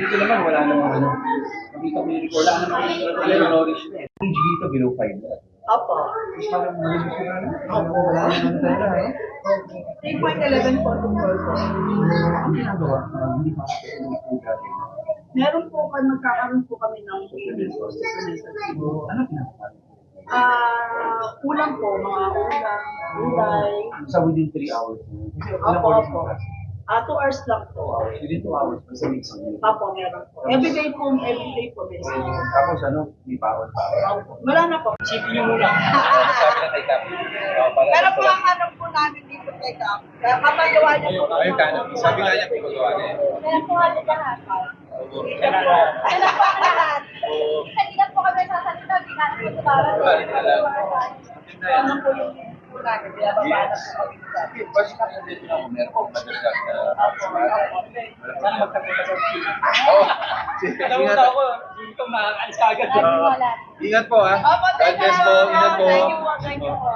Dito naman, wala namang ano. Makita mo yung wala namang knowledge na eh. Yung dito below 5 na. Opo. Tapos parang na. Parang wala naman talaga eh. 3.11 po to 4 po. Ang ginagawa, ah, hindi pa ako. Meron po kami, magkakaroon po kami ng ano ginagawa? Ah, ulam po, mga ulam, gulay. Sa within 3 hours. Opo. na. Ah, 2 hours lang po. Within 2 hours, basta may isang meal. Opo, meron po. Everyday po, everyday po. may isa. Tapos ano, may bawal pa. Wala na po. Isipin niyo muna. Ano sabi na tayo kami? Pero po ang ano po namin dito, teka, kapagawa niya po. Ayun, kanan. Sabi nga niya, na eh. Meron po halos lahat. Na. Ano po ang lahat? Kanina po kami sasalita, di natin po sa bawat. Ano po yung po namin, kaya babala po kami sa Basta kasi dito na ako, meron akong madagdag na Sana magkakita sa Oo. Ingat ako. Hindi ko makakalis agad. Wala. Ingat po ha. Opo, God bless po. Ingat po. Thank you po, thank you po.